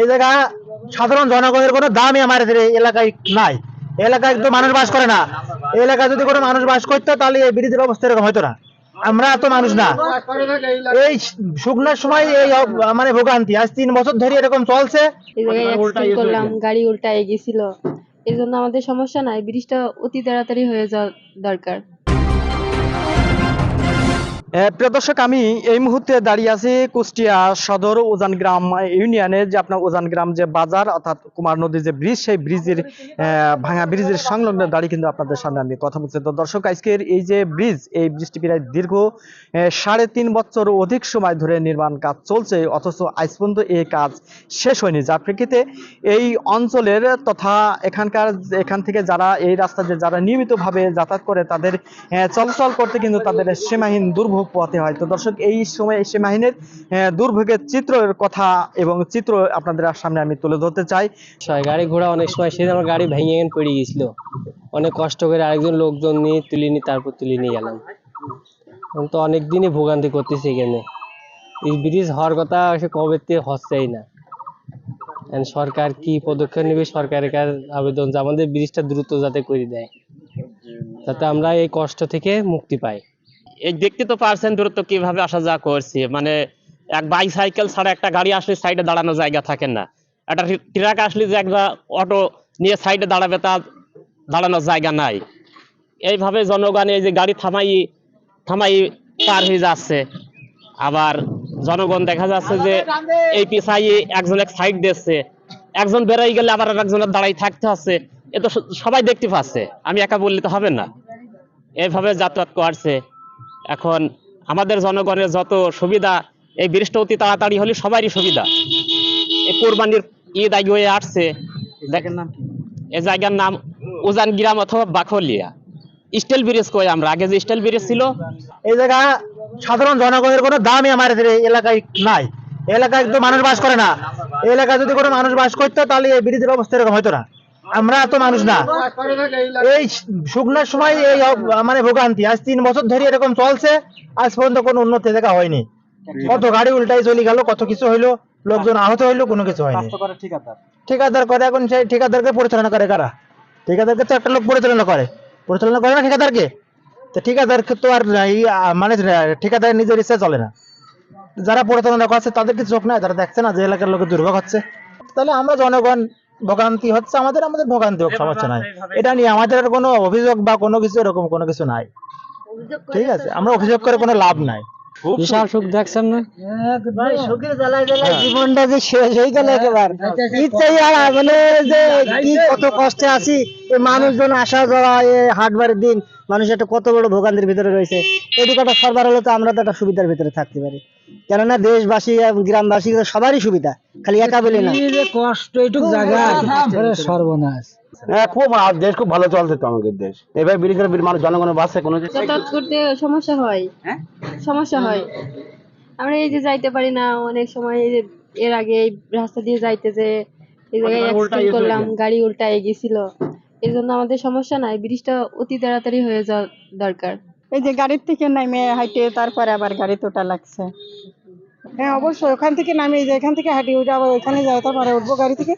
এই জায়গা সাধারণ জনগণের কোনো দামই আমাদের এই এলাকায় নাই। এলাকায় তো মানুষ বাস করে না। এই এলাকায় যদি কোনো মানুষ বাস করতো তাহলে এই ব্রিজের অবস্থা এরকম হতো না। আমরা তো মানুষ না। এই শুকনার সময় এই মানে ভোগান্তি। আজ তিন বছর ধরে এরকম চলছে। এই জায়গায় অ্যাক্সিডেন্ট করলাম গাড়ি উল্টায় গেছিল। এই জন্য আমাদের সমস্যা নাই। ব্রিজটা অতি তাড়াতাড়ি হয়ে যাওয়া দরকার। প্রিয় দর্শক, আমি এই মুহূর্তে দাঁড়িয়ে আছি কুষ্টিয়া সদর উজান গ্রাম ইউনিয়নের যে আপনার উজান গ্রাম যে বাজার, অর্থাৎ কুমার নদীর যে ব্রিজ, সেই ব্রিজের ভাঙা ব্রিজের সংলগ্ন দাঁড়িয়ে কিন্তু আপনাদের সামনে আমি কথা বলছি। তো দর্শক, আজকের এই যে ব্রিজ, এই ব্রিজটি প্রায় দীর্ঘ সাড়ে তিন বছর অধিক সময় ধরে নির্মাণ কাজ চলছে, অথচ আজ পর্যন্ত এই কাজ শেষ হয়নি। যার প্রেক্ষিতে এই অঞ্চলের তথা এখানকার, এখান থেকে যারা এই রাস্তা দিয়ে যারা নিয়মিতভাবে যাতায়াত করে, তাদের চলাচল করতে কিন্তু তাদের সীমাহীন দুর্ভোগ পোহাতে হয়। তো দর্শক এই সময় এই সীমাহীনের আহ, দুর্ভোগের চিত্রের কথা এবং চিত্র আপনাদের সামনে আমি তুলে ধরতে চাই। গাড়ি ঘোড়া অনেক সময় সেদিন আমার গাড়ি ভেঙে পড়ে গেছিল অনেক কষ্ট করে আরেকজন লোকজন নিয়ে তুলে নিয়ে তারপর তুলে নিয়ে গেলাম। এখন তো অনেক দিনই ভোগান্তি করতেছি এখানে। এই ব্রিজ হওয়ার কথা সে কবে হচ্ছেই না। সরকার কি পদক্ষেপ নেবে সরকারের কাছে আবেদন যে আমাদের ব্রিজটা দ্রুত যাতে করে দেয়। যাতে আমরা এই কষ্ট থেকে মুক্তি পাই। এই দেখতে তো পারছেন দূরত্ব কীভাবে আসা যাওয়া করছে। মানে এক বাইসাইকেল ছাড়া একটা গাড়ি আসলে সাইডে দাঁড়ানোর জায়গা থাকে না। একটা ট্রাক আসলে যে একটা অটো নিয়ে সাইডে দাঁড়াবে তা দাঁড়ানোর জায়গা নাই। এইভাবে জনগণ এই যে গাড়ি থামাই থামাই পার হয়ে যাচ্ছে। আবার জনগণ দেখা যাচ্ছে যে এই পিছাই একজন এক সাইড দিচ্ছে। একজন বেড়াই গেলে আবার একজনের দাঁড়াই থাকতে হচ্ছে। এ তো সবাই দেখতে পাচ্ছে। আমি একা বললে তো হবে না। এভাবে যাতায়াত করছে। এখন আমাদের জনগণের যত সুবিধা এই বৃষ্টি অতি তাড়াতাড়ি হলে সবারই সুবিধা। এই কোরবানির ঈদ আগে হয়ে আসছে। দেখেন নাম এই জায়গার নাম উজান গ্রাম অথবা বাখলিয়া স্টিল ব্রিজ কই আমরা? আগে যে স্টিল ব্রিজ ছিল। এই জায়গা সাধারণ জনগণের কোনো দামই আমাদের এলাকায় নাই। এলাকায় তো মানুষ বাস করে না। এই এলাকায় যদি কোনো মানুষ বাস করতো তাহলে এই ব্রিজের অবস্থা এরকম হতো না। আমরা তো মানুষ না। এই শুকনোর সময় এই মানে ভোগান্তি। আজ তিন বছর ধরে এরকম চলছে, আজ পর্যন্ত কোনো উন্নতি দেখা হয়নি। কত গাড়ি উল্টাই চলে গেল, কত কিছু হইল, লোকজন আহত হইল, কোনো কিছু হয়নি। ঠিকাদার করে এখন সেই ঠিকাদারকে পরিচালনা করে কারা? ঠিকাদারকে তো একটা লোক পরিচালনা করে। পরিচালনা করে না ঠিকাদারকে? তো ঠিকাদারকে তো আর মানে ঠিকাদার নিজের ইচ্ছা চলে না। যারা পরিচালনা করছে তাদের কিছু চোখ নাই তারা দেখছে না যে এলাকার লোকের দুর্ভোগ হচ্ছে। তাহলে আমরা জনগণ ভোগান্তি হচ্ছে আমাদের আমাদের ভোগান্তি হোক সমস্যা নাই। এটা নিয়ে আমাদের আর কোনো অভিযোগ বা কোনো কিছু এরকম কোনো কিছু নাই। ঠিক আছে আমরা অভিযোগ করে কোনো লাভ নাই। বিশাল সুখ দেখছেন না? সুখের জ্বালায় জ্বালায় জীবনটা যে শেষ হয়ে গেল একেবারে। ইচ্ছাই আর মানে যে কি কত কষ্টে আছি এই মানুষজন আসা যাওয়া এই হাটবারের দিন মানুষ একটা কত বড় ভোগান্তির ভিতরে রয়েছে। এদিকে একটা সরবার হলে তো আমরা তো একটা সুবিধার ভিতরে থাকতে পারি। কেননা দেশবাসী এবং গ্রামবাসী সবারই সুবিধা খালি একা বলে না। কষ্ট জায়গা সর্বনাশ। হ্যাঁ খুব দেশ খুব ভালো চলছে তো আমাদের দেশ। এবার বিড়িদের মানুষ জনগণের বাসে কোনো যাতায়াত করতে সমস্যা হয়? সমস্যা হয়। আমরা এই যে যাইতে পারি না অনেক সময় এই যে এর আগে এই রাস্তা দিয়ে যাইতে যে এই জায়গায় অ্যাক্সিডেন্ট করলাম গাড়ি উল্টায় গেছিল এই জন্য আমাদের সমস্যা নাই ব্রিজটা অতি তাড়াতাড়ি হয়ে যাওয়া দরকার। এই যে গাড়ির থেকে নামে হাইটে তারপরে আবার গাড়ি তোটা লাগছে। হ্যাঁ অবশ্যই ওখান থেকে নামে এই যে এখান থেকে হাঁটি উঠে আবার ওইখানে যাই তারপরে উঠবো গাড়ি থেকে।